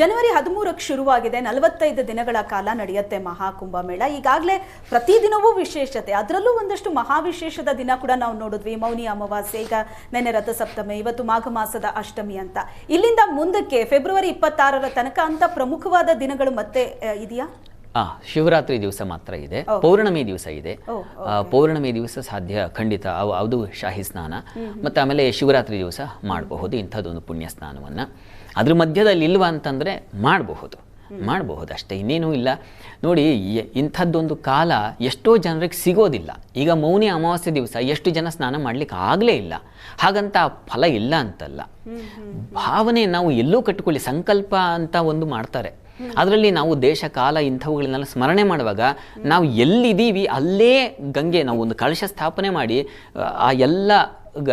ಜನವರಿ ಹದಿಮೂರಕ್ಕೆ ಶುರುವಾಗಿದೆ. ನಲವತ್ತೈದು ದಿನಗಳ ಕಾಲ ನಡೆಯುತ್ತೆ ಮಹಾಕುಂಭಮೇಳ ಈಗಾಗಲೇ ಪ್ರತಿದಿನವೂ ವಿಶೇಷತೆ. ಅದರಲ್ಲೂ ಒಂದಷ್ಟು ಮಹಾವಿಶೇಷದ ದಿನ ಕೂಡ ನಾವು ನೋಡಿದ್ವಿ. ಮೌನಿ ಅಮಾವಾಸ್ಯೆ, ಈಗ ನೆನ್ನೆ ರಥಸಪ್ತಮಿ ಇವತ್ತು ಮಾಘ ಮಾಸದ ಅಷ್ಟಮಿ ಅಂತ. ಇಲ್ಲಿಂದ ಮುಂದಕ್ಕೆ ಫೆಬ್ರವರಿ ಇಪ್ಪತ್ತಾರರ ತನಕ ಅಂತ ಪ್ರಮುಖವಾದ ದಿನಗಳು ಮತ್ತೆ ಇದೆಯಾ? ಆ ಶಿವರಾತ್ರಿ ದಿವಸ ಮಾತ್ರ ಇದೆ. ಪೌರ್ಣಮಿ ದಿವಸ ಇದೆ. ಪೌರ್ಣಮಿ ದಿವಸ ಸಾಧ್ಯ ಖಂಡಿತ. ಅವು ಅದು ಶಾಹಿ ಸ್ನಾನ. ಮತ್ತು ಆಮೇಲೆ ಶಿವರಾತ್ರಿ ದಿವಸ ಮಾಡಬಹುದು ಇಂಥದ್ದೊಂದು ಪುಣ್ಯ ಸ್ನಾನವನ್ನು. ಅದ್ರ ಮಧ್ಯದಲ್ಲಿ ಇಲ್ವಾ ಅಂತಂದರೆ ಮಾಡಬಹುದು. ಮಾಡಬಹುದು ಅಷ್ಟೇ ಇನ್ನೇನೂ ಇಲ್ಲ. ನೋಡಿ ಇಂಥದ್ದೊಂದು ಕಾಲ ಎಷ್ಟೋ ಜನರಿಗೆ ಸಿಗೋದಿಲ್ಲ. ಈಗ ಮೌನಿ ಅಮಾವಾಸ್ಯೆ ದಿವಸ ಎಷ್ಟು ಜನ ಸ್ನಾನ ಮಾಡಲಿಕ್ಕೆ ಆಗಲೇ ಇಲ್ಲ. ಹಾಗಂತ ಫಲ ಇಲ್ಲ ಅಂತಲ್ಲ. ಭಾವನೆ ನಾವು ಎಲ್ಲೂ ಕಟ್ಟಿಕೊಳ್ಳಿ ಸಂಕಲ್ಪ ಅಂತ ಒಂದು ಮಾಡ್ತಾರೆ. ಅದರಲ್ಲಿ ನಾವು ದೇಶ, ಕಾಲ ಇಂಥವುಗಳನ್ನೆಲ್ಲ ಸ್ಮರಣೆ ಮಾಡುವಾಗ ನಾವು ಎಲ್ಲಿದ್ದೀವಿ ಅಲ್ಲೇ ಗಂಗೆ ನಾವು ಒಂದು ಕಳಶ ಸ್ಥಾಪನೆ ಮಾಡಿ, ಆ ಎಲ್ಲ ಗ,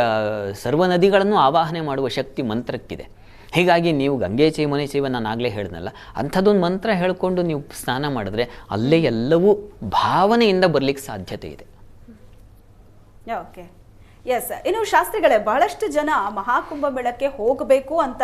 ಸರ್ವ ನದಿಗಳನ್ನು ಆವಾಹನೆ ಮಾಡುವ ಶಕ್ತಿ ಮಂತ್ರಕ್ಕಿದೆ. ಹೀಗಾಗಿ ನೀವು ಗಂಗೆ ಚೈಮನೆ ಚೈವ ನಾನು ಆಗಲೇ ಹೇಳಿದ್ನಲ್ಲ, ಅಂಥದ್ದೊಂದು ಮಂತ್ರ ಹೇಳಿಕೊಂಡು ನೀವು ಸ್ನಾನ ಮಾಡಿದ್ರೆ ಅಲ್ಲೇ ಎಲ್ಲವೂ ಭಾವನೆಯಿಂದ ಬರಲಿಕ್ಕೆ ಸಾಧ್ಯತೆ ಇದೆ. ಓಕೆ ಎಸ್ ಇನ್ನು ಶಾಸ್ತ್ರಿಗಳೇ ಬಹಳಷ್ಟು ಜನ ಮಹಾಕುಂಭ ಮೇಳಕ್ಕೆ ಹೋಗಬೇಕು ಅಂತ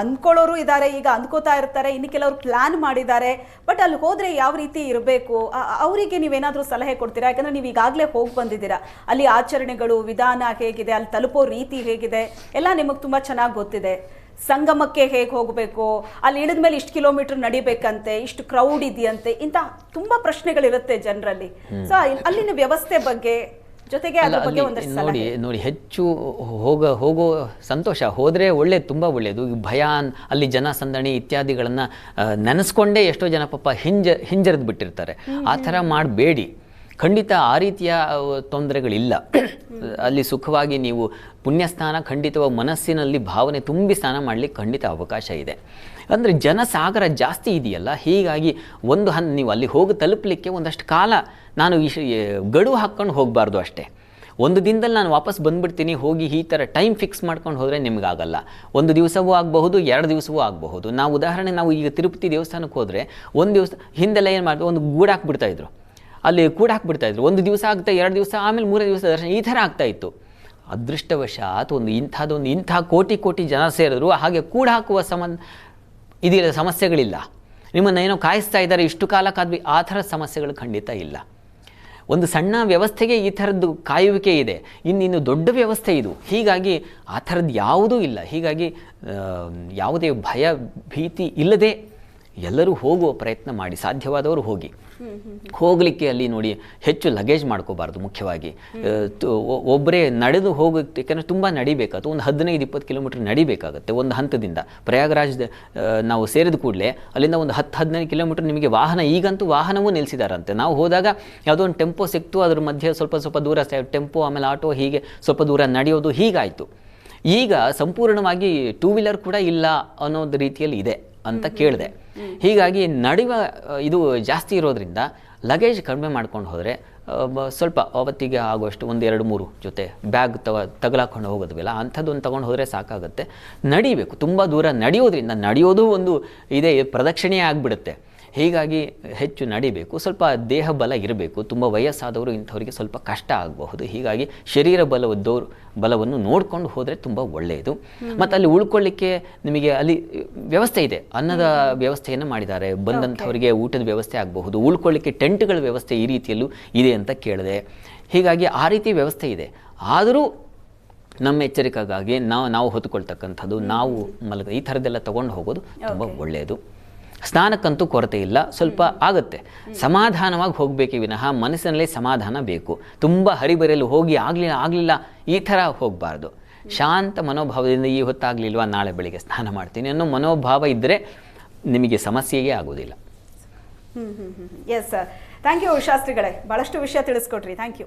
ಅಂದ್ಕೊಳ್ಳೋರು ಇದ್ದಾರೆ. ಈಗ ಅಂದ್ಕೋತಾ ಇರ್ತಾರೆ. ಇನ್ನು ಕೆಲವರು ಪ್ಲಾನ್ ಮಾಡಿದ್ದಾರೆ. ಬಟ್ ಅಲ್ಲಿ ಹೋದ್ರೆ ಯಾವ ರೀತಿ ಇರಬೇಕು? ಅವರಿಗೆ ನೀವೇನಾದರೂ ಸಲಹೆ ಕೊಡ್ತೀರಾ? ಯಾಕಂದ್ರೆ ನೀವು ಈಗಾಗಲೇ ಹೋಗಿ ಬಂದಿದ್ದೀರಾ. ಅಲ್ಲಿ ಆಚರಣೆಗಳು ವಿಧಾನ ಹೇಗಿದೆ ಅಲ್ಲಿ ತಲುಪೋ ರೀತಿ ಹೇಗಿದೆ ಎಲ್ಲ ನಿಮಗೆ ತುಂಬ ಚೆನ್ನಾಗಿ ಗೊತ್ತಿದೆ. ಸಂಗಮಕ್ಕೆ ಹೇಗೆ ಹೋಗಬೇಕು? ಅಲ್ಲಿ ಇಳಿದ ಮೇಲೆ ಇಷ್ಟು ಕಿಲೋಮೀಟರ್ ನಡಿಬೇಕಂತೆ ಇಷ್ಟು ಕ್ರೌಡ್ ಇದೆಯಂತೆ ಇಂಥ ತುಂಬ ಪ್ರಶ್ನೆಗಳಿರುತ್ತೆ ಜನರಲ್ಲಿ. ಸೊ ಅಲ್ಲಿನ ವ್ಯವಸ್ಥೆ ಬಗ್ಗೆ ಜೊತೆಗೆ ಅದ್ರ ಬಗ್ಗೆ ಒಂದಷ್ಟು ನೋಡಿ ನೋಡಿ ಹೆಚ್ಚು ಹೋಗ ಹೋಗೋ ಸಂತೋಷ ಹೋದರೆ ಒಳ್ಳೆ ತುಂಬ ಒಳ್ಳೆಯದು. ಭಯ ಅಲ್ಲಿ ಜನ ಸಂದಣಿ ಇತ್ಯಾದಿಗಳನ್ನು ನೆನೆಸ್ಕೊಂಡೇ ಎಷ್ಟೋ ಜನ ಪಾಪ ಹಿಂಜ ಹಿಂಜರಿದು ಬಿಟ್ಟಿರ್ತಾರೆ. ಆ ಥರ ಮಾಡಬೇಡಿ. ಖಂಡಿತ ಆ ರೀತಿಯ ತೊಂದರೆಗಳಿಲ್ಲ. ಅಲ್ಲಿ ಸುಖವಾಗಿ ನೀವು ಪುಣ್ಯಸ್ನಾನ ಖಂಡಿತವಾಗಿ ಮನಸ್ಸಿನಲ್ಲಿ ಭಾವನೆ ತುಂಬಿ ಸ್ನಾನ ಮಾಡಲಿಕ್ಕೆ ಖಂಡಿತ ಅವಕಾಶ ಇದೆ. ಅಂದರೆ ಜನಸಾಗರ ಜಾಸ್ತಿ ಇದೆಯಲ್ಲ, ಹೀಗಾಗಿ ಒಂದು ಹನ್ ನೀವು ಅಲ್ಲಿ ಹೋಗಿ ತಲುಪಲಿಕ್ಕೆ ಒಂದಷ್ಟು ಕಾಲ ನಾನು ವಿಶ್ ಗಡುವು ಹಾಕ್ಕೊಂಡು ಹೋಗಬಾರ್ದು ಅಷ್ಟೇ. ಒಂದು ದಿನದಲ್ಲಿ ನಾನು ವಾಪಸ್ ಬಂದುಬಿಡ್ತೀನಿ, ಹೋಗಿ ಈ ಥರ ಟೈಮ್ ಫಿಕ್ಸ್ ಮಾಡ್ಕೊಂಡು ಹೋದರೆ ನಿಮಗಾಗಲ್ಲ. ಒಂದು ದಿವಸವೂ ಆಗಬಹುದು, ಎರಡು ದಿವಸವೂ ಆಗಬಹುದು. ನಾವು ಉದಾಹರಣೆ, ನಾವು ಈಗ ತಿರುಪತಿ ದೇವಸ್ಥಾನಕ್ಕೆ ಹೋದರೆ, ಒಂದು ದಿವಸ ಹಿಂದೆಲ್ಲ ಏನು ಮಾಡಿದ್ರು ಒಂದು ಗೂಡು ಹಾಕ್ಬಿಡ್ತಾಯಿದ್ರು ಅಲ್ಲಿ ಕೂಡ ಹಾಕ್ಬಿಡ್ತಾಯಿದ್ರು ಒಂದು ದಿವಸ ಆಗ್ತಾ, ಎರಡು ದಿವಸ, ಆಮೇಲೆ ಮೂರೇ ದಿವಸ ದರ್ಶನ, ಈ ಥರ ಆಗ್ತಾ ಇತ್ತು. ಅದೃಷ್ಟವಶಾತ್ ಒಂದು ಇಂಥದ್ದೊಂದು ಇಂಥ ಕೋಟಿ ಕೋಟಿ ಜನ ಸೇರಿದ್ರು, ಹಾಗೆ ಕೂಡ ಹಾಕುವ ಸಂಬಂಧ ಇದಿಲ್ಲ ಸಮಸ್ಯೆಗಳಿಲ್ಲ. ನಿಮ್ಮನ್ನು ಏನೋ ಕಾಯಿಸ್ತಾ ಇದ್ದಾರೆ, ಇಷ್ಟು ಕಾಲ ಕಾದ್ವಿ, ಆ ಥರ ಸಮಸ್ಯೆಗಳು ಖಂಡಿತ ಇಲ್ಲ. ಒಂದು ಸಣ್ಣ ವ್ಯವಸ್ಥೆಗೆ ಈ ಥರದ್ದು ಕಾಯುವಿಕೆ ಇದೆ. ಇನ್ನಿನ್ನು ದೊಡ್ಡ ವ್ಯವಸ್ಥೆ ಇದು. ಹೀಗಾಗಿ ಆ ಥರದ್ದು ಯಾವುದೂ ಇಲ್ಲ. ಹೀಗಾಗಿ ಯಾವುದೇ ಭಯ ಭೀತಿ ಇಲ್ಲದೆ ಎಲ್ಲರೂ ಹೋಗುವ ಪ್ರಯತ್ನ ಮಾಡಿ ಸಾಧ್ಯವಾದವರು ಹೋಗಿ. ಹೋಗಲಿಕ್ಕೆ ಅಲ್ಲಿ ನೋಡಿ ಹೆಚ್ಚು ಲಗೇಜ್ ಮಾಡ್ಕೋಬಾರ್ದು ಮುಖ್ಯವಾಗಿ. ಒಬ್ಬರೇ ನಡೆದು ಹೋಗೋಕ್ಕೆ ಯಾಕಂದರೆ ತುಂಬ ನಡಿಬೇಕಾಗುತ್ತೆ ಒಂದು ಹದಿನೈದು ಇಪ್ಪತ್ತು ಕಿಲೋಮೀಟ್ರ್ ನಡಿಬೇಕಾಗುತ್ತೆ ಒಂದು ಹಂತದಿಂದ. ಪ್ರಯಾಗರಾಜ್ ನಾವು ಸೇರಿದ ಕೂಡಲೇ ಅಲ್ಲಿಂದ ಒಂದು ಹತ್ತು ಹದಿನೈದು ಕಿಲೋಮೀಟ್ರ್ ನಿಮಗೆ ವಾಹನ ಈಗಂತೂ ವಾಹನವೂ ನಿಲ್ಲಿಸಿದಾರಂತೆ ನಾವು ಹೋದಾಗ ಯಾವುದೋ ಒಂದು ಟೆಂಪೋ ಸಿಕ್ತು ಅದ್ರ ಮಧ್ಯೆ ಸ್ವಲ್ಪ ಸ್ವಲ್ಪ ದೂರ ಟೆಂಪೋ ಆಮೇಲೆ ಆಟೋ ಹೀಗೆ ಸ್ವಲ್ಪ ದೂರ ನಡೆಯೋದು ಹೀಗಾಯಿತು. ಈಗ ಸಂಪೂರ್ಣವಾಗಿ ಟೂ ವೀಲರ್ ಕೂಡ ಇಲ್ಲ ಅನ್ನೋದು ರೀತಿಯಲ್ಲಿ ಇದೆ. ಅಂತ ಕೇಳಿದೆ. ಹೀಗಾಗಿ ನಡೆಯುವ ಇದು ಜಾಸ್ತಿ ಇರೋದ್ರಿಂದ ಲಗೇಜ್ ಕಡಿಮೆ ಮಾಡ್ಕೊಂಡು ಹೋದರೆ ಸ್ವಲ್ಪ ಅವತ್ತಿಗೆ ಆಗುವಷ್ಟು ಒಂದು ಎರಡು ಮೂರು ಜೊತೆ ಬ್ಯಾಗ್ ತಗ ತಗಲಾಕೊಂಡು ಹೋಗೋದ್ವಲ್ಲ ಅಂಥದ್ದೊಂದು ತೊಗೊಂಡು ಹೋದರೆ ಸಾಕಾಗುತ್ತೆ. ನಡಿಬೇಕು ತುಂಬ ದೂರ ನಡೆಯೋದ್ರಿಂದ ನಡೆಯೋದು ಒಂದು ಇದೇ ಪ್ರದಕ್ಷಿಣೆ ಆಗಿಬಿಡುತ್ತೆ. ಹೀಗಾಗಿ ಹೆಚ್ಚು ನಡಿಬೇಕು ಸ್ವಲ್ಪ ದೇಹ ಬಲ ಇರಬೇಕು ತುಂಬ ವಯಸ್ಸಾದವರು ಇಂಥವರಿಗೆ ಸ್ವಲ್ಪ ಕಷ್ಟ ಆಗಬಹುದು. ಹೀಗಾಗಿ ಶರೀರ ಬಲವದ್ದವರು ಬಲವನ್ನು ನೋಡಿಕೊಂಡು ಹೋದರೆ ತುಂಬ ಒಳ್ಳೆಯದು. ಮತ್ತು ಅಲ್ಲಿ ಉಳ್ಕೊಳ್ಳಿಕ್ಕೆ ನಿಮಗೆ ಅಲ್ಲಿ ವ್ಯವಸ್ಥೆ ಇದೆ. ಅನ್ನದ ವ್ಯವಸ್ಥೆಯನ್ನು ಮಾಡಿದ್ದಾರೆ. ಬಂದಂಥವರಿಗೆ ಊಟದ ವ್ಯವಸ್ಥೆ ಆಗಬಹುದು. ಉಳ್ಕೊಳ್ಳಿಕ್ಕೆ ಟೆಂಟ್ಗಳ ವ್ಯವಸ್ಥೆ ಈ ರೀತಿಯಲ್ಲೂ ಇದೆ ಅಂತ ಕೇಳಿದೆ. ಹೀಗಾಗಿ ಆ ರೀತಿ ವ್ಯವಸ್ಥೆ ಇದೆ. ಆದರೂ ನಮ್ಮ ಎಚ್ಚರಿಕೆಗಾಗಿ ನಾವು ನಾವು ಹೊತ್ಕೊಳ್ತಕ್ಕಂಥದ್ದು ನಾವು ಮಲಗ ಈ ಥರದ್ದೆಲ್ಲ ತೊಗೊಂಡು ಹೋಗೋದು ತುಂಬ ಒಳ್ಳೆಯದು. ಸ್ನಾನಕ್ಕಂತೂ ಕೊರತೆ ಇಲ್ಲ, ಸ್ವಲ್ಪ ಆಗುತ್ತೆ. ಸಮಾಧಾನವಾಗಿ ಹೋಗಬೇಕು ವಿನಃ ಮನಸ್ಸಿನಲ್ಲಿ ಸಮಾಧಾನ ಬೇಕು. ತುಂಬ ಹರಿಬರಿಯಲು ಹೋಗಿ ಆಗಲಿಲ್ಲ ಆಗಲಿಲ್ಲ, ಈ ಥರ ಹೋಗಬಾರ್ದು. ಶಾಂತ ಮನೋಭಾವದಿಂದ ಈ ಹೊತ್ತಾಗಲಿಲ್ವ, ನಾಳೆ ಬೆಳಿಗ್ಗೆ ಸ್ನಾನ ಮಾಡ್ತೀನಿ ಅನ್ನೋ ಮನೋಭಾವ ಇದ್ದರೆ ನಿಮಗೆ ಸಮಸ್ಯೆಯೇ ಆಗೋದಿಲ್ಲ. ಎಸ್ ಸರ್ ಥ್ಯಾಂಕ್ ಯು ಶಾಸ್ತ್ರಿಗಳೇ. ಭಾಳಷ್ಟು ವಿಷಯ ತಿಳಿಸ್ಕೊಟ್ರಿ. Thank you